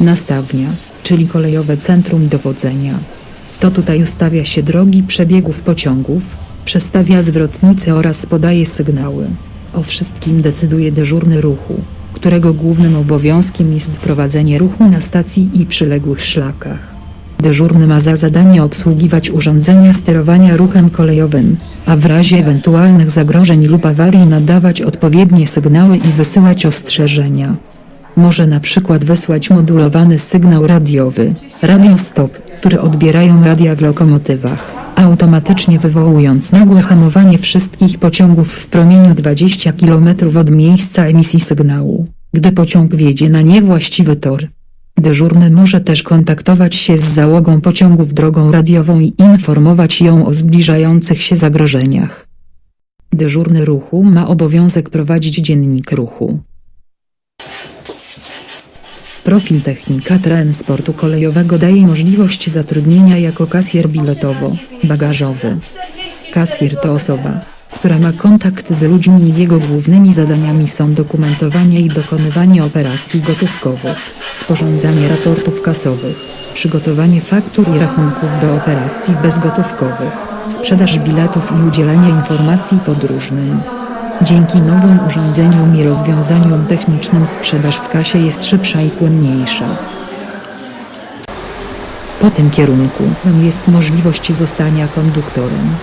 Nastawnia, czyli kolejowe centrum dowodzenia. To tutaj ustawia się drogi przebiegów pociągów, przestawia zwrotnice oraz podaje sygnały. O wszystkim decyduje dyżurny ruchu, którego głównym obowiązkiem jest prowadzenie ruchu na stacji i przyległych szlakach. Dyżurny ma za zadanie obsługiwać urządzenia sterowania ruchem kolejowym, a w razie ewentualnych zagrożeń lub awarii nadawać odpowiednie sygnały i wysyłać ostrzeżenia. Może na przykład wysłać modulowany sygnał radiowy, radiostop, który odbierają radia w lokomotywach, automatycznie wywołując nagłe hamowanie wszystkich pociągów w promieniu 20 km od miejsca emisji sygnału, gdy pociąg wjedzie na niewłaściwy tor. Dyżurny może też kontaktować się z załogą pociągów drogą radiową i informować ją o zbliżających się zagrożeniach. Dyżurny ruchu ma obowiązek prowadzić dziennik ruchu. Profil technika transportu kolejowego daje możliwość zatrudnienia jako kasjer biletowo-bagażowy. Kasjer to osoba, która ma kontakt z ludźmi i jego głównymi zadaniami są dokumentowanie i dokonywanie operacji gotówkowych, sporządzanie raportów kasowych, przygotowanie faktur i rachunków do operacji bezgotówkowych, sprzedaż biletów i udzielanie informacji podróżnym. Dzięki nowym urządzeniom i rozwiązaniom technicznym sprzedaż w kasie jest szybsza i płynniejsza. Po tym kierunku jest możliwość zostania konduktorem.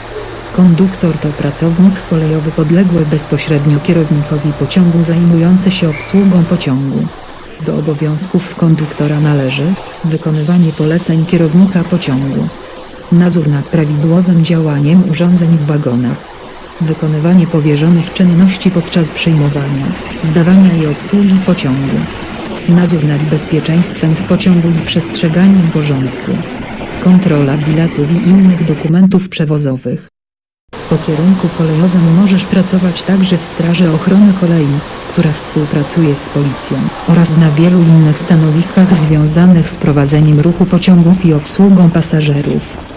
Konduktor to pracownik kolejowy podległy bezpośrednio kierownikowi pociągu zajmujący się obsługą pociągu. Do obowiązków konduktora należy wykonywanie poleceń kierownika pociągu, nadzór nad prawidłowym działaniem urządzeń w wagonach, wykonywanie powierzonych czynności podczas przyjmowania, zdawania i obsługi pociągu, nadzór nad bezpieczeństwem w pociągu i przestrzeganiem porządku, kontrola biletów i innych dokumentów przewozowych. Po kierunku kolejowym możesz pracować także w Straży Ochrony Kolei, która współpracuje z policją, oraz na wielu innych stanowiskach związanych z prowadzeniem ruchu pociągów i obsługą pasażerów.